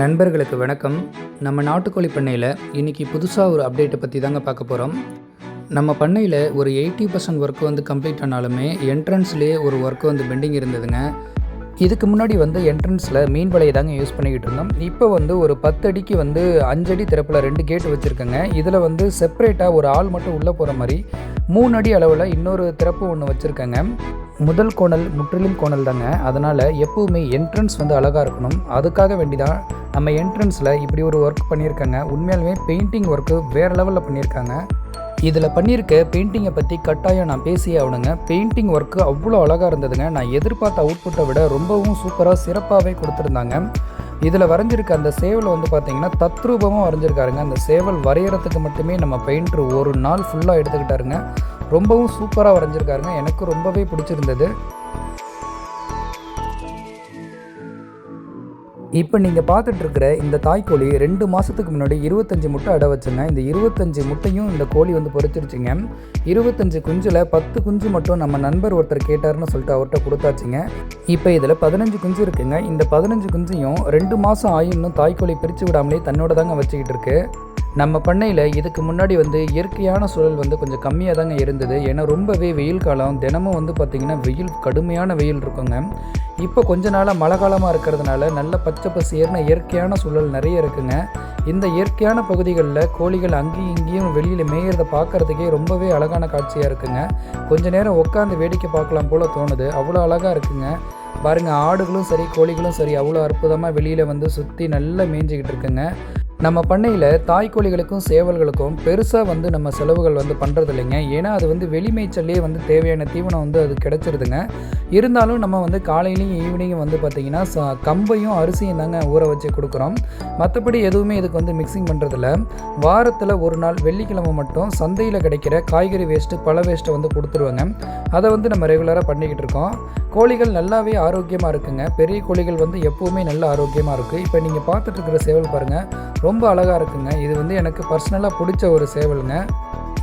நண்பர்களுக்கு வணக்கம். நம்ம நாட்டுக்கோழி பண்ணையில் இன்றைக்கி புதுசாக ஒரு அப்டேட்டை பற்றி தாங்க பார்க்க போகிறோம் நம்ம பண்ணையில் ஒரு எயிட்டி பர்சன்ட் ஒர்க் வந்து கம்ப்ளீட் ஆனாலுமே என்ட்ரன்ஸ்லேயே ஒரு ஒர்க் வந்து பெண்டிங் இருந்ததுங்க. இதுக்கு முன்னாடி வந்து என்ட்ரன்ஸில் மீன் வலையை தாங்க யூஸ் பண்ணிக்கிட்டு இருந்தோம். இப்போ வந்து ஒரு பத்து அடிக்கு வந்து அஞ்சடி திறப்பில் ரெண்டு கேட் வச்சுருக்கேங்க. இதில் வந்து செப்பரேட்டாக ஒரு ஆள் மட்டும் உள்ளே போகிற மாதிரி மூணு அடி அளவில் இன்னொரு திறப்பு ஒன்று வச்சுருக்கேங்க. முதல் கோணல் முற்றிலும் கோணல் தாங்க. அதனால் எப்போவுமே என்ட்ரன்ஸ் வந்து அழகாக இருக்கணும். அதுக்காக வேண்டி தான் நம்ம என்ட்ரன்ஸில் இப்படி ஒரு ஒர்க் பண்ணியிருக்காங்க. உண்மையாலுமே பெயிண்டிங் ஒர்க்கு வேறு லெவலில் பண்ணியிருக்காங்க. இதில் பண்ணியிருக்க பெயிண்டிங்கை பற்றி கட்டாயம் நான் பேசியே ஆகணுங்க. பெயிண்டிங் ஒர்க்கு அவ்வளோ அழகாக இருந்ததுங்க. நான் எதிர்பார்த்த அவுட்புட்டை விட ரொம்பவும் சூப்பராக சிறப்பாகவே கொடுத்துருந்தாங்க. இதில் வரைஞ்சிருக்க அந்த சேவல் வந்து பார்த்திங்கன்னா தத்ரூபமாக வரைஞ்சிருக்காருங்க. அந்த சேவல் வரைகிறதுக்கு மட்டுமே நம்ம பெயிண்டர் ஒரு நாள் ஃபுல்லாக எடுத்துக்கிட்டாருங்க. ரொம்பவும் சூப்பராக வரைஞ்சிருக்காருங்க. எனக்கு ரொம்பவே பிடிச்சிருந்தது. இப்போ நீங்கள் பார்த்துட்டு இருக்கிற இந்த தாய்க்கோழி ரெண்டு மாதத்துக்கு முன்னாடி இருபத்தஞ்சி முட்டை அடை வச்சுங்க. இந்த இருபத்தஞ்சி முட்டையும் இந்த கோழி வந்து பொறிச்சிருச்சுங்க. இருபத்தஞ்சி குஞ்சில் பத்து குஞ்சு மட்டும் நம்ம நண்பர் ஒருத்தர் கேட்டார்னு சொல்லிட்டு அவர்கிட்ட கொடுத்தாச்சுங்க. இப்போ இதில் பதினஞ்சு குஞ்சு இருக்குங்க. இந்த பதினஞ்சு குஞ்சையும் ரெண்டு மாதம் ஆயும்னு தாய்க்கோழி பிரித்து விடாமலே தன்னோட தாங்க வச்சுக்கிட்டு இருக்கு. நம்ம பண்ணையில் இதுக்கு முன்னாடி வந்து இயற்கையான சூழல் வந்து கொஞ்சம் கம்மியாக தாங்க இருந்தது. ஏன்னா ரொம்பவே வெயில் காலம். தினமும் வந்து பார்த்திங்கன்னா வெயில் கடுமையான வெயில் இருக்குங்க. இப்போ கொஞ்ச நாளாக மழை காலமாக இருக்கிறதுனால நல்ல பச்சை பசியர்னு இயற்கையான சூழல் நிறைய இருக்குங்க. இந்த இயற்கையான பகுதிகளில் கோழிகள் அங்கேயும் இங்கேயும் வெளியில் மேயிறதை பார்க்குறதுக்கே ரொம்பவே அழகான காட்சியாக இருக்குங்க. கொஞ்ச நேரம் உட்காந்து வேடிக்கை பார்க்கலாம் போல் தோணுது. அவ்வளோ அழகாக இருக்குங்க. பாருங்கள் ஆடுகளும் சரி கோழிகளும் சரி அவ்வளோ அற்புதமாக வெளியில் வந்து சுற்றி நல்லா மேய்ஞ்சிக்கிட்டு இருக்குங்க. நம்ம பண்ணையில் தாய்க்கோழிகளுக்கும் சேவல்களுக்கும் பெருசாக வந்து நம்ம செலவுகள் வந்து பண்ணுறது இல்லைங்க ஏன்னா அது வந்து வெளிமேய்ச்சல்லே வந்து தேவையான தீவனம் வந்து அது கிடச்சிருதுங்க. இருந்தாலும் நம்ம வந்து காலையிலையும் ஈவினிங்கும் வந்து பார்த்திங்கன்னா ச கம்பையும் அரிசியும் தாங்க ஊற வச்சு கொடுக்குறோம். மற்றபடி எதுவுமே இதுக்கு வந்து மிக்சிங் பண்ணுறதில்ல வாரத்தில் ஒரு நாள் வெள்ளிக்கிழமை மட்டும் சந்தையில் கிடைக்கிற காய்கறி வேஸ்ட்டு பழ வேஸ்ட்டை வந்து கொடுத்துருவாங்க. அதை வந்து நம்ம ரெகுலராக பண்ணிக்கிட்டு இருக்கோம். கோழிகள் நல்லாவே ஆரோக்கியமாக இருக்குங்க. பெரிய கோழிகள் வந்து எப்போவுமே நல்ல ஆரோக்கியமாக இருக்குது இப்போ நீங்கள் பார்த்துட்டு இருக்கிற சேவல் பாருங்கள் ரொம்ப அழகாக இருக்குங்க. இது வந்து எனக்கு பர்சனலாக பிடிச்ச ஒரு சேவலுங்க.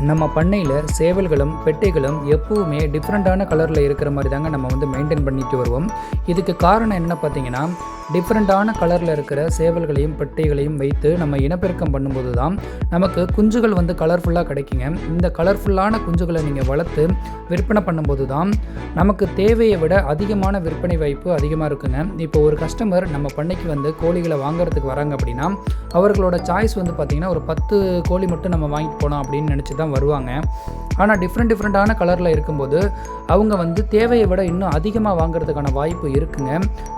நம்ம பண்ணையில் சேவல்களும் பெட்டைகளும் எப்பவுமே டிஃப்ரெண்ட்டான கலரில் இருக்கிற மாதிரி தாங்க நம்ம வந்து மெயின்டைன் பண்ணிட்டு வருவோம். இதுக்கு காரணம் என்ன பார்த்தீங்கன்னா டிஃப்ரெண்ட்டான கலரில் இருக்கிற சேவல்களையும் பெட்டைகளையும் வைத்து நம்ம இனப்பெருக்கம் பண்ணும்போது தான் நமக்கு குஞ்சுகள் வந்து கலர்ஃபுல்லாக கிடைக்குங்க. இந்த கலர்ஃபுல்லான குஞ்சுகளை நீங்கள் வளர்த்து விற்பனை பண்ணும்போது தான் நமக்கு தேவையை விட அதிகமான விற்பனை வாய்ப்பு அதிகமாக இருக்குங்க. இப்போ ஒரு கஸ்டமர் நம்ம பண்ணைக்கு வந்து கோழிகளை வாங்குறதுக்கு வராங்க அப்படின்னா அவர்களோட சாய்ஸ் வந்து பார்த்திங்கன்னா ஒரு பத்து கோழி மட்டும் நம்ம வாங்கிட்டு போனோம் அப்படின்னு நினச்சி தான் வருவாங்க. ஆனால் டிஃப்ரெண்ட் டிஃப்ரெண்ட்டான கலரில் இருக்கும்போது அவங்க வந்து தேவையை விட இன்னும் அதிகமாக வாங்குறதுக்கான வாய்ப்பு இருக்குங்க.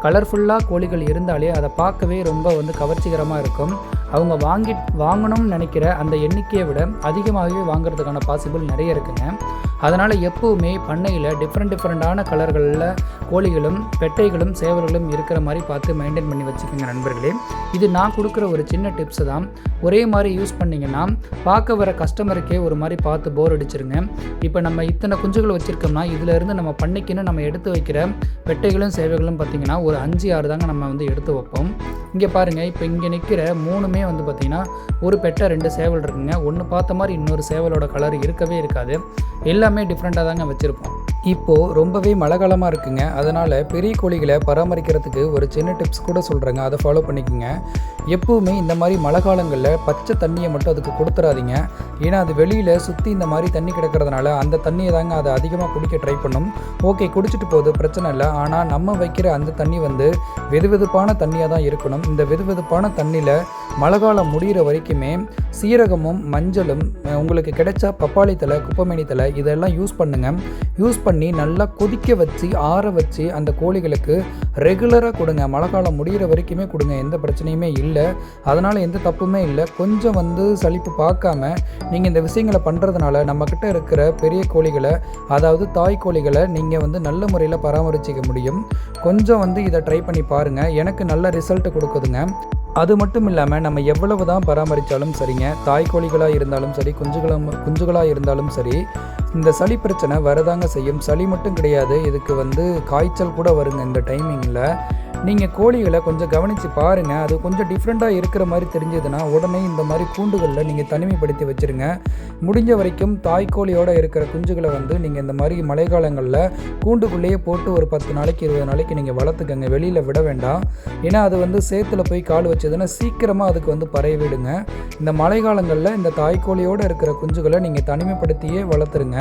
கலர்ஃபுல்லாக கோழிகள் இருந்தாலே அதை பார்க்கவே ரொம்ப வந்து கவர்ச்சிகரமாக இருக்கும். அவங்க வாங்கி வாங்கணும்னு நினைக்கிற அந்த எண்ணிக்கையை விட அதிகமாகவே வாங்குறதுக்கான பாசிபிள் நிறைய இருக்குங்க. அதனால் எப்போவுமே பண்ணையில் டிஃப்ரெண்ட் டிஃப்ரெண்ட்டான கலர்களில் கோழிகளும் பெட்டைகளும் சேவல்களும் இருக்கிற மாதிரி பார்த்து மெயின்டைன் பண்ணி வச்சுக்கோங்க நண்பர்களே. இது நான் கொடுக்குற ஒரு சின்ன டிப்ஸ் தான். ஒரே மாதிரி யூஸ் பண்ணிங்கன்னா பார்க்க வர கஸ்டமருக்கே ஒரு மாதிரி பார்த்து போர் அடிச்சிருங்க. இப்போ நம்ம இத்தனை குஞ்சுகள் வச்சுருக்கோம்னா இதிலேருந்து நம்ம பண்ணைக்குன்னு நம்ம எடுத்து வைக்கிற பெட்டைகளும் சேவைகளும் பார்த்திங்கன்னா ஒரு அஞ்சு ஆறு தாங்க நம்ம வந்து எடுத்து வைப்போம். இங்கே பாருங்கள் இப்போ இங்கே நிற்கிற மூணுமே வந்து பார்த்திங்கன்னா ஒரு பெட்டை ரெண்டு சேவல் இருக்குங்க. ஒன்று பார்த்த மாதிரி இன்னொரு சேவலோட கலர் இருக்கவே இருக்காது. எல்லாமே டிஃப்ரெண்ட்டாக தாங்க வச்சுருப்போம். இப்போது ரொம்பவே மழை காலமாக இருக்குங்க. அதனால் பெரிய கோழிகளை பராமரிக்கிறதுக்கு ஒரு சின்ன டிப்ஸ் கூட சொல்கிறேங்க அதை ஃபாலோ பண்ணிக்கோங்க. எப்போவுமே இந்த மாதிரி மழை காலங்களில் பச்சை தண்ணியை மட்டும் அதுக்கு கொடுத்துறாதீங்க. ஏன்னா அது வெளியில் சுற்றி இந்த மாதிரி தண்ணி கிடக்கிறதுனால அந்த தண்ணியை தாங்க அதை அதிகமாக குடிக்க ட்ரை பண்ணும். ஓகே குடிச்சிட்டு போகுது பிரச்சனை இல்லை. ஆனால் நம்ம வைக்கிற அந்த தண்ணி வந்து வெதுவெதுப்பான தண்ணியாக தான் இருக்கணும். இந்த வெதுவெதுப்பான தண்ணியில் மழை காலம் முடிகிற வரைக்குமே சீரகமும் மஞ்சளும் உங்களுக்கு கிடைச்சா பப்பாளி தலை குப்பமேனி தலை இதெல்லாம் யூஸ் பண்ணுங்கள் யூஸ் பண்ண பண்ணி நல்லா கொதிக்க வச்சு ஆற வச்சு அந்த கோழிகளுக்கு ரெகுலராக கொடுங்க. மழை காலம் முடிகிற வரைக்குமே கொடுங்க. எந்த பிரச்சனையுமே இல்லை. அதனால் எந்த தப்புமே இல்லை. கொஞ்சம் வந்து சலிப்பு பார்க்காம நீங்கள் இந்த விஷயங்களை பண்ணுறதுனால நம்மக்கிட்ட இருக்கிற பெரிய கோழிகளை அதாவது தாய் கோழிகளை நீங்கள் வந்து நல்ல முறையில் பராமரிச்சிக்க முடியும். கொஞ்சம் வந்து இதை ட்ரை பண்ணி பாருங்கள் எனக்கு நல்ல ரிசல்ட் கொடுக்குதுங்க. அது மட்டும் இல்லாமல் நம்ம எவ்வளவு தான் பராமரித்தாலும் சரிங்க. தாய் கோழிகளாக இருந்தாலும் சரி குஞ்சுகளும் குஞ்சுகளாக இருந்தாலும் சரி இந்த சளி பிரச்சனை வரதாங்க செய்யும். சளி மட்டும் கிடையாது. இதுக்கு வந்து காய்ச்சல் கூட வருங்க இந்த டைமிங்கில் நீங்கள் கோழிகளை கொஞ்சம் கவனித்து பாருங்கள் அது கொஞ்சம் டிஃப்ரெண்ட்டாக இருக்கிற மாதிரி தெரிஞ்சதுன்னா உடனே இந்த மாதிரி கூண்டுகளில் நீங்கள் தனிமைப்படுத்தி வச்சுருங்க. முடிஞ்ச வரைக்கும் தாய்க்கோழியோடு இருக்கிற குஞ்சுகளை வந்து நீங்கள் இந்த மாதிரி மழைக்காலங்களில் கூண்டுக்குள்ளேயே போட்டு ஒரு பத்து நாளைக்கு இருபது நாளைக்கு நீங்கள் வளர்த்துக்கங்க. வெளியில் விட வேண்டாம். ஏன்னா அது வந்து சேத்துல போய் கால் வச்சதுன்னா சீக்கிரமாக அதுக்கு வந்து பரவிடுங்க. இந்த மழைக்காலங்களில் இந்த தாய்க்கோழியோடு இருக்கிற குஞ்சுகளை நீங்கள் தனிமைப்படுத்தியே வளர்த்துருங்க.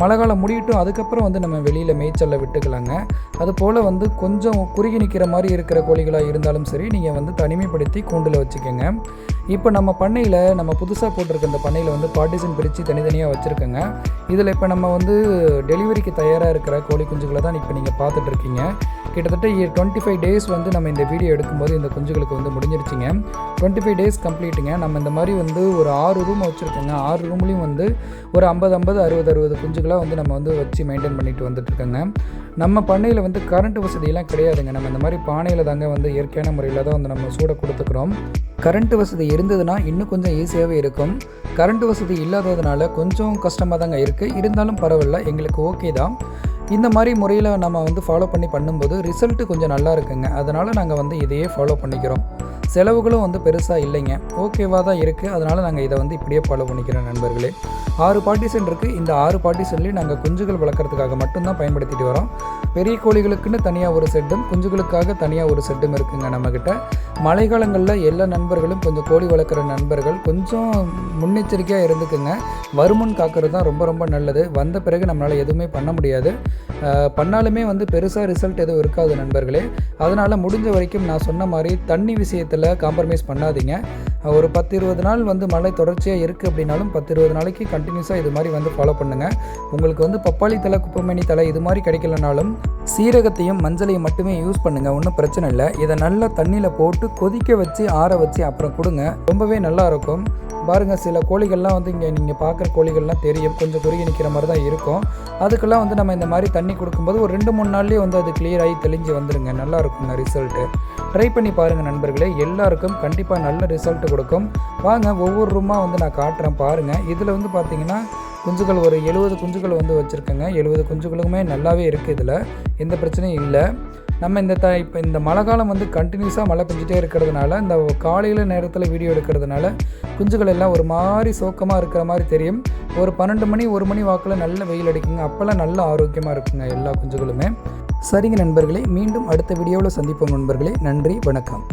மழை காலம் முடியட்டும் அதுக்கப்புறம் வந்து நம்ம வெளியில் மேய்ச்சலில் விட்டுக்கலாங்க. அது போல் வந்து கொஞ்சம் குறுகி நிற்கிற மாதிரி இருக்கிற கோழிகளாக இருந்தாலும் சரி நீங்கள் வந்து தனிமைப்படுத்தி கூண்டில் வச்சுக்கோங்க. இப்போ நம்ம பண்ணையில் நம்ம புதுசாக போட்டிருக்க இந்த பண்ணையில் வந்து பார்ட்டிசன் பிரித்து தனித்தனியாக வச்சுருக்கோங்க. இதில் இப்போ நம்ம வந்து டெலிவரிக்கு தயாராக இருக்கிற கோழி குஞ்சுகளை தான் இப்போ நீங்கள் பார்த்துட்ருக்கீங்க கிட்டத்தட்ட டுவெண்ட்டி ஃபைவ் டேஸ் வந்து நம்ம இந்த வீடியோ எடுக்கும்போது இந்த குஞ்சுகளுக்கு வந்து முடிஞ்சிருச்சுங்க. டுவெண்ட்டி ஃபைவ் டேஸ் கம்ப்ளீட்டுங்க நம்ம இந்த மாதிரி வந்து ஒரு ஆறு ரூம் வச்சுருக்கோங்க. ஆறு ரூம்லேயும் வந்து ஒரு ஐம்பது ஐம்பது அறுபது அறுபது குஞ்சு குஞ்சுகளாக வந்து நம்ம வந்து வச்சு மெயின்டைன் பண்ணிட்டு வந்துட்டுருக்கோங்க. நம்ம பண்ணையில் வந்து கரண்ட் வசதியெல்லாம் கிடையாதுங்க. நம்ம இந்த மாதிரி பானையில் தாங்க வந்து இயற்கையான முறையில் தான் வந்து நம்ம சூட கொடுத்துக்கிறோம். கரண்ட் வசதி இருந்ததுன்னா இன்னும் கொஞ்சம் ஈஸியாகவே இருக்கும். கரண்ட் வசதி இல்லாததுனால கொஞ்சம் கஷ்டமாக தாங்க இருக்குது இருந்தாலும் பரவாயில்ல எங்களுக்கு ஓகே தான். இந்த மாதிரி முறையில் நம்ம வந்து ஃபாலோ பண்ணி பண்ணும்போது ரிசல்ட்டு கொஞ்சம் நல்லா இருக்குங்க. அதனால் நாங்கள் வந்து இதையே ஃபாலோ பண்ணிக்கிறோம். செலவுகளும் வந்து பெருசாக இல்லைங்க. ஓகேவாக தான் இருக்குது அதனால் நாங்கள் இதை வந்து இப்படியே ஃபாலோ பண்ணிக்கிறோம் நண்பர்களே. ஆறு பார்ட்டிஷன் இருக்குது இந்த ஆறு பார்ட்டிசன்லேயும் நாங்கள் குஞ்சுகள் வளர்க்குறதுக்காக மட்டும்தான் பயன்படுத்திட்டு வரோம். பெரிய கோழிகளுக்குன்னு தனியாக ஒரு செட்டும் குஞ்சுகளுக்காக தனியாக ஒரு செட்டும் இருக்குங்க நம்மக்கிட்ட மழைக்காலங்களில் எல்லா நண்பர்களும் கொஞ்சம் கோழி வளர்க்குற நண்பர்கள் கொஞ்சம் முன்னெச்சரிக்கையாக இருந்துக்குங்க. வருமுன் காக்கிறது தான் ரொம்ப ரொம்ப நல்லது. வந்த பிறகு நம்மளால் எதுவுமே பண்ண முடியாது. பண்ணாலுமே வந்து பெருசாக ரிசல்ட் எதுவும் இருக்காது நண்பர்களே. அதனால் முடிஞ்ச வரைக்கும் நான் சொன்ன மாதிரி தண்ணி விஷயத்தில் காம்ப்ரமைஸ் பண்ணாதீங்க. ஒரு பத்து இருபது நாள் வந்து மழை தொடர்ச்சியாக இருக்குது அப்படின்னாலும் பத்து இருபது நாளைக்கு கண்டினியூஸாக இது மாதிரி வந்து ஃபாலோ பண்ணுங்கள் உங்களுக்கு வந்து பப்பாளி தலை குப்பைமணி தலை இது மாதிரி கிடைக்கலனாலும் சீரகத்தையும் மஞ்சளையும் மட்டுமே யூஸ் பண்ணுங்கள் ஒன்றும் பிரச்சனை இல்லை. இதை நல்லா தண்ணியில் போட்டு கொதிக்க வச்சு ஆற வச்சு அப்புறம் கொடுங்க. ரொம்பவே நல்லா இருக்கும். பாருங்கள் சில கோழிகள்லாம் வந்து இங்கே நீங்கள் பார்க்குற கோழிகள்லாம் தெரியும். கொஞ்சம் குறுகி நிற்கிற மாதிரி தான் இருக்கும். அதுக்கெல்லாம் வந்து நம்ம இந்த மாதிரி தண்ணி கொடுக்கும்போது ஒரு ரெண்டு மூணு நாள்லேயே வந்து அது கிளியர் ஆகி தெளிஞ்சு வந்துடுங்க நல்லா இருக்குங்க ரிசல்ட்டு ட்ரை பண்ணி பாருங்கள் நண்பர்களே. எல்லாருக்கும் கண்டிப்பாக நல்ல ரிசல்ட் கொடுக்கும். வாங்க ஒவ்வொரு ரூமாக வந்து நான் காட்டுறேன் பாருங்கள் இதில் வந்து பார்த்தீங்கன்னா குஞ்சுகள் ஒரு எழுபது குஞ்சுகள் வந்து வச்சுருக்கேங்க. எழுபது குஞ்சுகளுமே நல்லாவே இருக்குது இதில். எந்த பிரச்சனையும் இல்லை. நம்ம இந்த த இப்போ இந்த மழை காலம் வந்து கண்டினியூஸாக மழை பெஞ்சிட்டே இருக்கிறதுனால இந்த காலையில் நேரத்தில் வீடியோ எடுக்கிறதுனால குஞ்சுகள் எல்லாம் ஒரு மாதிரி சோக்கமாக இருக்கிற மாதிரி தெரியும். ஒரு பன்னெண்டு மணி ஒரு மணி வாக்கில் நல்ல வெயில் அடிக்குங்க. அப்போல்லாம் நல்ல ஆரோக்கியமாக இருக்குங்க எல்லா குஞ்சுகளுமே. சரிங்க நண்பர்களே மீண்டும் அடுத்த வீடியோவில் சந்திப்போம் நண்பர்களே. நன்றி வணக்கம்.